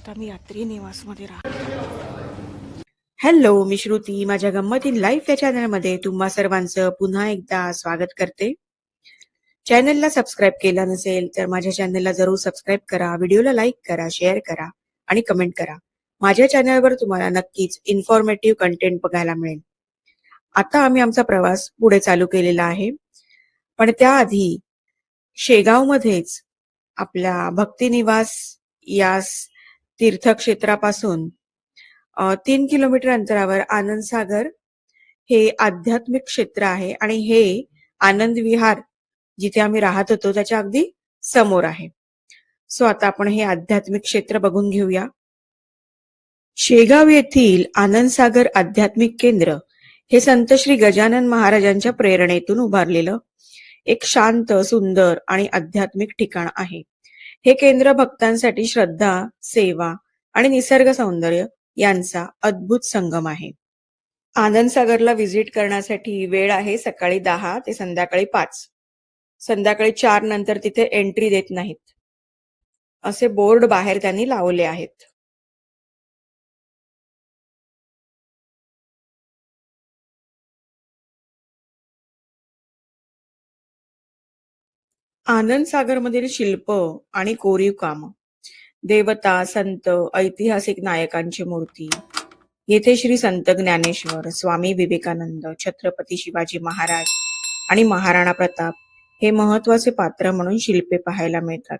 आता मी रात्री निवासमध्ये राहतो. हॅलो मी श्रुती. माझ्या गंमत इन लाईफ या चॅनलमध्ये तुम्हा सर्वांचं पुन्हा एकदा स्वागत करते. चॅनलला सबस्क्राईब केला नसेल तर माझ्या चॅनलला जरूर सबस्क्राईब करा व्हिडिओला लाईक करा शेअर करा आणि कमेंट करा. माझ्या चॅनलवर तुम्हाला नक्कीच इन्फॉर्मेटिव्ह कंटेंट बघायला मिळेल. आता आम्ही आमचा प्रवास पुढे चालू केलेला आहे. पण त्याआधी शेगावमध्येच आपल्या भक्तिनिवास या तीर्थक्षेत्रापासून तीन किलोमीटर अंतरावर आनंद सागर हे आध्यात्मिक क्षेत्र आहे आणि हे आनंद विहार जिथे आम्ही राहत होतो त्याच्या अगदी समोर आहे. सो आता आपण हे आध्यात्मिक क्षेत्र बघून घेऊया. शेगाव येथील आनंदसागर आध्यात्मिक केंद्र हे संत श्री गजानन महाराजांच्या प्रेरणेतून उभारलेलं एक शांत सुंदर आणि आध्यात्मिक ठिकाण आहे. हे केंद्र भक्तांसाठी श्रद्धा सेवा आणि निसर्ग सौंदर्य यांचा अद्भुत संगम आहे. आनंद सागरला व्हिजिट करण्यासाठी वेळ आहे सकाळी दहा ते संध्याकाळी पाच. संध्याकाळी चार नंतर तिथे एंट्री देत नाहीत. असे बोर्ड बाहेर त्यांनी लावले आहेत. आनंद सागरमधील शिल्प आणि कोरीव काम देवता संत ऐतिहासिक नायकांची मूर्ती. येथे श्री संत ज्ञानेश्वर स्वामी विवेकानंद छत्रपती शिवाजी महाराज आणि महाराणा प्रताप हे महत्त्वाचे पात्र म्हणून शिल्पे पाहायला मिळतात.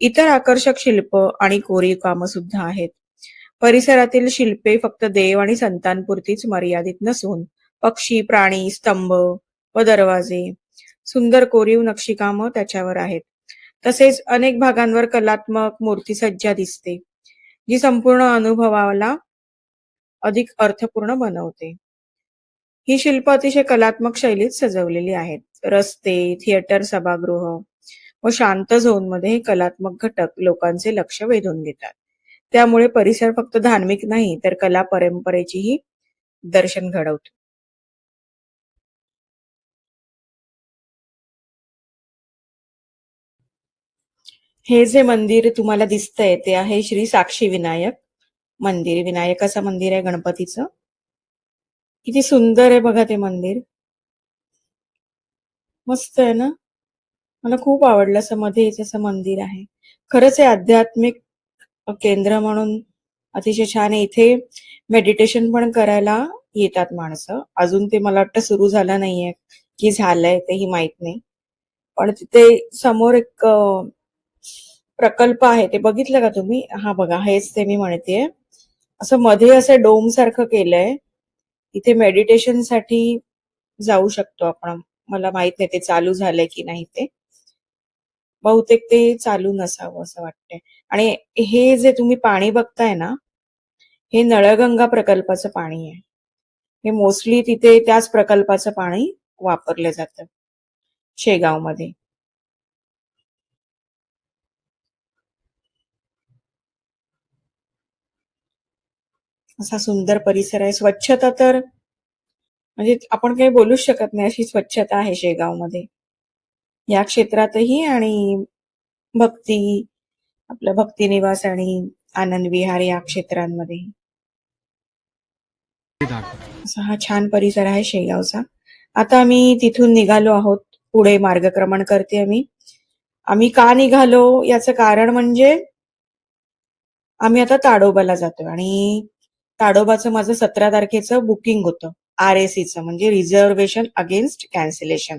इतर आकर्षक शिल्प आणि कोरीव काम सुद्धा आहेत. परिसरातील शिल्पे फक्त देव आणि संतांपुरतीच मर्यादित नसून पक्षी प्राणी स्तंभ व दरवाजे सुंदर कोरीव नक्षीकाम त्याच्यावर आहेत. तसेच अनेक भागांवर कलात्मक मूर्ती सज्जा दिसते जी संपूर्ण अनुभवाला अधिक अर्थपूर्ण बनवते. ही शिल्प अतिशय कलात्मक शैलीत सजवलेली आहेत. रस्ते थिएटर सभागृह व शांत झोनमध्ये हे कलात्मक घटक लोकांचे लक्ष वेधून घेतात. त्यामुळे परिसर फक्त धार्मिक नाही तर कला परंपरेचीही दर्शन घडवतो. हे जे मंदिर तुम्हाला दिसतंय ते आहे श्री साक्षी विनायक मंदिर. विनायकाचं मंदिर आहे गणपतीचं. किती सुंदर आहे बघा ते मंदिर. मस्त आहे ना? मला खूप आवडलं असं मध्ये असं मंदिर आहे. खरंच हे आध्यात्मिक केंद्र म्हणून अतिशय छान आहे. इथे मेडिटेशन पण करायला येतात माणसं. अजून ते मला वाटतं सुरू झालं नाहीये. की झालंय तेही माहीत नाही. पण तिथे समोर एक प्रकल्प आहे ते बघितलं का तुम्ही? हा बघा हेच ते मी म्हणतेय असं मध्ये असं डोम सारखं केलंय. इथे मेडिटेशनसाठी जाऊ शकतो आपण. मला माहीत नाही ते चालू झालंय की नाही ते. बहुतेक ते चालू नसावं असं वाटतंय. आणि हे जे तुम्ही पाणी बघताय ना हे नळगंगा प्रकल्पाचं पाणी आहे. हे मोस्टली तिथे त्याच प्रकल्पाचं पाणी वापरलं जातं. शेगावमध्ये. असा सुंदर परिसर आहे. स्वच्छता तर म्हणजे आपण काही बोलूच शकत नाही अशी स्वच्छता आहे शेगावमध्ये. या क्षेत्रातही आणि भक्ती आपलं भक्ती निवास आणि आनंद विहार या क्षेत्रांमध्ये. असा हा छान परिसर आहे शेगावचा. आता आम्ही तिथून निघालो आहोत. पुढे मार्गक्रमण करते आम्ही. आम्ही का निघालो? याचं कारण म्हणजे आम्ही आता ताडोबाला जातोय आणि ताडोबाचं माझं सतरा तारखेचं बुकिंग होतं. आर च म्हणजे रिझर्वेशन अगेन्स्ट कॅन्सलेशन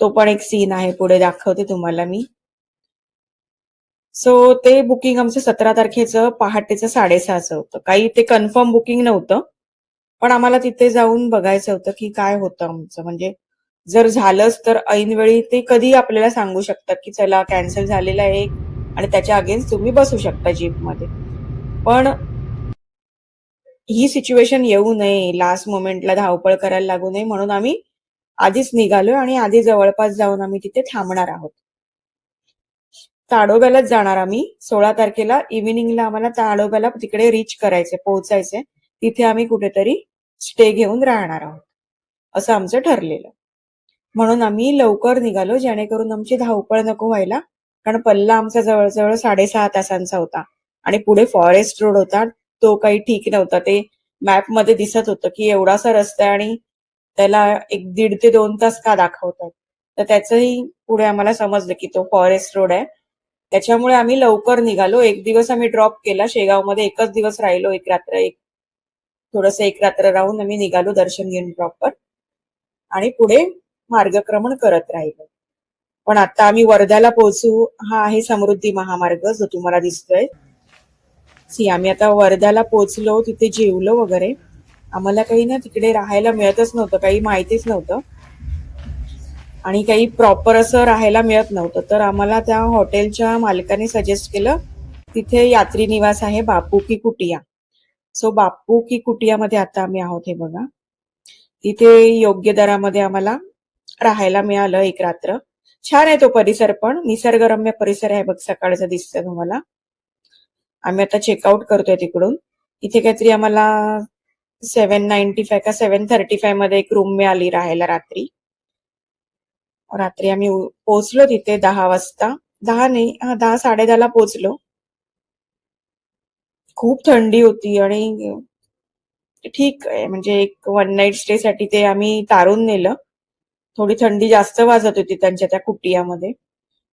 तो पण एक सीन आहे पुढे दाखवते तुम्हाला मी. सो ते बुकिंग आमचं सतरा तारखेचं पहाटेचं साडेसहाचं होतं. काही ते कन्फर्म बुकिंग नव्हतं पण आम्हाला तिथे जाऊन बघायचं होतं की काय होतं आमचं. म्हणजे जर झालंच तर ऐनवेळी ते कधी आपल्याला सांगू शकतात की चला कॅन्सल झालेलं आहे आणि त्याच्या अगेन्स्ट तुम्ही बसू शकता जीपमध्ये पण ही सिच्युएशन येऊ नये. लास्ट मोमेंटला धावपळ करायला लागू नये. म्हणून आम्ही आधीच निघालोय आणि आधी जवळपास जाऊन आम्ही तिथे थांबणार आहोत. ताडोब्यालाच जाणार आम्ही. सोळा तारखेला इव्हिनिंगला आम्हाला ताडोब्याला तिकडे रीच करायचे पोहोचायचे तिथे आम्ही कुठेतरी स्टे घेऊन राहणार आहोत. असं आमचं ठरलेलं. म्हणून आम्ही लवकर निघालो जेणेकरून आमची धावपळ नको व्हायला. कारण पल्ला आमचा जवळजवळ साडेसहा तासांचा होता. आणि पुढे फॉरेस्ट रोड होता. तो काही ठीक नव्हता. ते मॅपमध्ये दिसत होतं की एवढासा रस्ता आहे आणि त्याला एक दीड ते दोन तास का दाखवतात? तर त्याचंही पुढे आम्हाला समजलं की तो फॉरेस्ट रोड आहे. त्याच्यामुळे आम्ही लवकर निघालो. एक दिवस आम्ही ड्रॉप केला. शेगावमध्ये एकच दिवस राहिलो. एक रात्र एक थोडस एक रात्र राहून आम्ही निघालो दर्शन घेऊन प्रॉपर आणि पुढे मार्गक्रमण करत राहिलो. पण आता आम्ही वर्ध्याला पोहोचू. हा आहे समृद्धी महामार्ग जो तुम्हाला दिसतोय. सी आम्ही आता वर्ध्याला पोहोचलो तिथे जेवलो वगैरे. आम्हाला काही ना तिकडे राहायला मिळतच नव्हतं काही माहितीच नव्हतं. आणि काही प्रॉपर असं राहायला मिळत नव्हतं. तर आम्हाला त्या हॉटेलच्या मालकाने सजेस्ट केलं तिथे यात्री निवास आहे बापू की कुटिया. सो बापू की कुटियामध्ये आता आम्ही आहोत हे बघा. तिथे योग्य दरामध्ये आम्हाला राहायला मिळालं एक रात्र. छान आहे तो परिसर पण निसर्गरम्य परिसर आहे बघ सकाळचा दिसतं तुम्हाला. आम्ही आता चेकआउट करतोय तिकडून. इथे काहीतरी आम्हाला सेव्हन नाईन्टी फाय का सेव्हन थर्टी फायमध्ये एक रूम मिळाली राहायला रात्री. रात्री आम्ही पोहोचलो तिथे दहा वाजता. दहा नाही हा दहा साडे दहाला पोहोचलो. खूप थंडी होती आणि ठीक आहे म्हणजे एक वन नाईट स्टे साठी ते आम्ही तारून नेलं. थोडी थंडी जास्त वाजत होती त्यांच्या त्या कुटियामध्ये.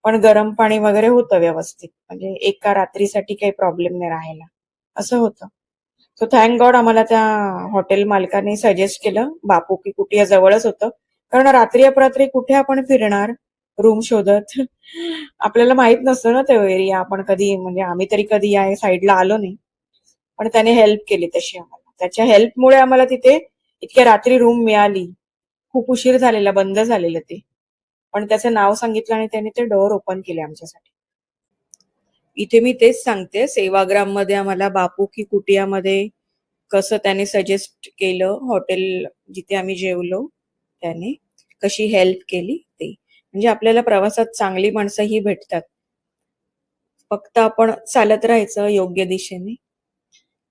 पण गरम पाणी वगैरे होतं व्यवस्थित. म्हणजे एका रात्रीसाठी काही प्रॉब्लेम नाही राहायला. असं होतं. सो थँक गॉड आम्हाला त्या हॉटेल मालकाने सजेस्ट केलं बापू की कुटिया जवळच होतं. कारण रात्री अपरात्री कुठे आपण फिरणार? रूम शोधत. आपल्याला माहीत नसतं ना तो एरिया आपण कधी म्हणजे आम्ही तरी कधी या साईडला आलो नाही. पण त्याने हेल्प केली तशी आम्हाला. त्याच्या हेल्पमुळे आम्हाला तिथे इतक्या रात्री रूम मिळाली. खूप उशीर झालेला बंद झालेलं ते. पण त्याचं नाव सांगितलं आणि त्याने ते डोअर ओपन केले आमच्यासाठी. इथे मी तेच सांगते सेवाग्राममध्ये आम्हाला बापू की कुटियामध्ये कसं त्याने सजेस्ट केलं हॉटेल जिथे आम्ही जेवलो त्याने कशी हेल्प केली ते. म्हणजे आपल्याला प्रवासात चांगली माणसंही भेटतात. फक्त आपण चालत राहायचं योग्य दिशेने.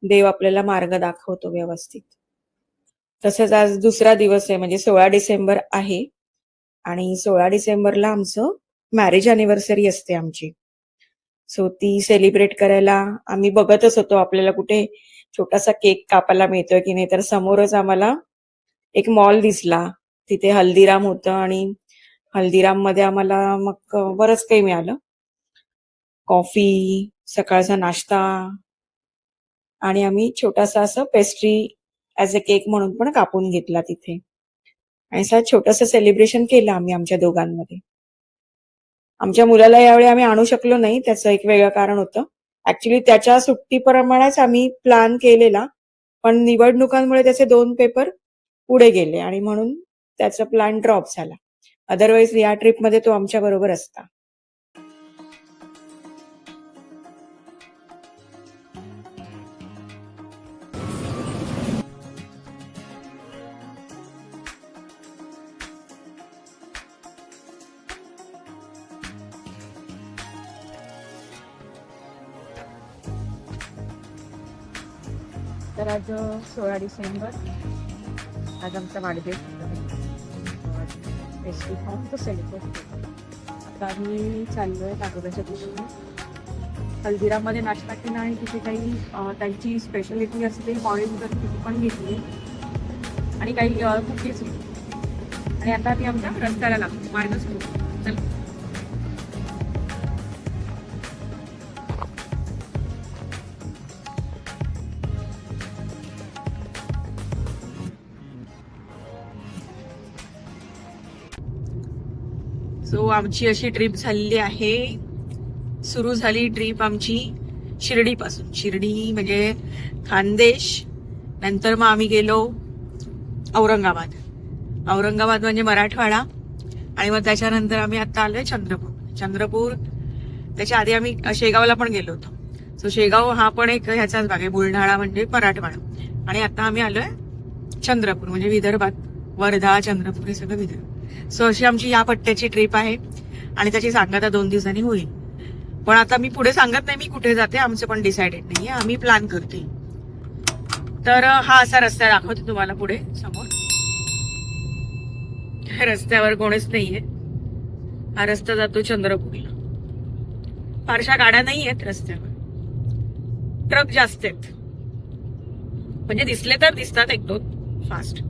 देव आपल्याला मार्ग दाखवतो व्यवस्थित. तसंच आज दुसरा दिवस आहे म्हणजे सोळा डिसेंबर आहे. आणि सोळा डिसेंबरला आमचं मॅरेज अॅनिव्हर्सरी असते आमची. सो ती सेलिब्रेट करायला आम्ही बघतच होतो आपल्याला कुठे छोटासा केक कापायला मिळतोय की नाही. तर समोरच आम्हाला एक मॉल दिसला. तिथे हल्दीराम होतं आणि हल्दीराममध्ये आम्हाला मग बरंच काही मिळालं. कॉफी सकाळचा नाश्ता आणि आम्ही छोटासा असं पेस्ट्री ऍज अ केक म्हणून पण कापून घेतला तिथे. आणि असा छोटस सेलिब्रेशन केलं आम्ही आमच्या दोघांमध्ये. आमच्या मुलाला यावेळी आम्ही आणू शकलो नाही त्याचं एक वेगळं कारण होतं. ऍक्च्युली त्याच्या सुट्टीप्रमाणेच आम्ही प्लॅन केलेला पण निवडणुकांमुळे त्याचे दोन पेपर पुढे गेले आणि म्हणून त्याचा प्लॅन ड्रॉप झाला. अदरवाईज या ट्रिपमध्ये तो आमच्या बरोबर असता. तर आज सोळा डिसेंबर. आज आमचा वाढदिवस पेस्ट्री फॉर्म तो सेलिब्रेट आता आम्ही चाललो आहे नागोबाच्या दिशेने. हल्दीरामध्ये नाश्ता केला आणि तिथे काही त्यांची स्पेशालिटी असते ऑरेंज तर तिथे पण घेतली. आणि काही कुकीज आणि आता ती आमच्या रस्त्याला लागतो मायनस सुरू सो आमची अशी ट्रिप झालेली आहे. सुरू झाली ट्रिप आमची शिर्डीपासून. शिर्डी म्हणजे खानदेश नंतर मग आम्ही गेलो औरंगाबाद. औरंगाबाद म्हणजे मराठवाडा आणि मग त्याच्यानंतर आम्ही आता आलोय चंद्रपूर. चंद्रपूर त्याच्या आधी आम्ही शेगावला पण गेलो होतो. सो शेगाव हा पण एक ह्याचाच भाग आहे. बुलढाणा म्हणजे मराठवाडा. आणि आता आम्ही आलोय चंद्रपूर म्हणजे विदर्भात. वर्धा चंद्रपूर हे सगळं विदर्भ. सो अशी आमची या पट्ट्याची ट्रिप आहे. आणि त्याची सांगता दोन दिवसांनी होईल. पण आता मी पुढे सांगत नाही मी कुठे जाते आमचं पण डिसाइडेड नाहीये. आम्ही प्लॅन करते. तर हा असा रस्ता दाखवते तुम्हाला पुढे समोर. रस्त्यावर कोणीच नाहीये. हा रस्ता जातो चंद्रपूरला. फारशा गाड्या नाही आहेत रस्त्यावर. ट्रक जास्त आहेत. म्हणजे दिसले तर दिसतात एक दोन फास्ट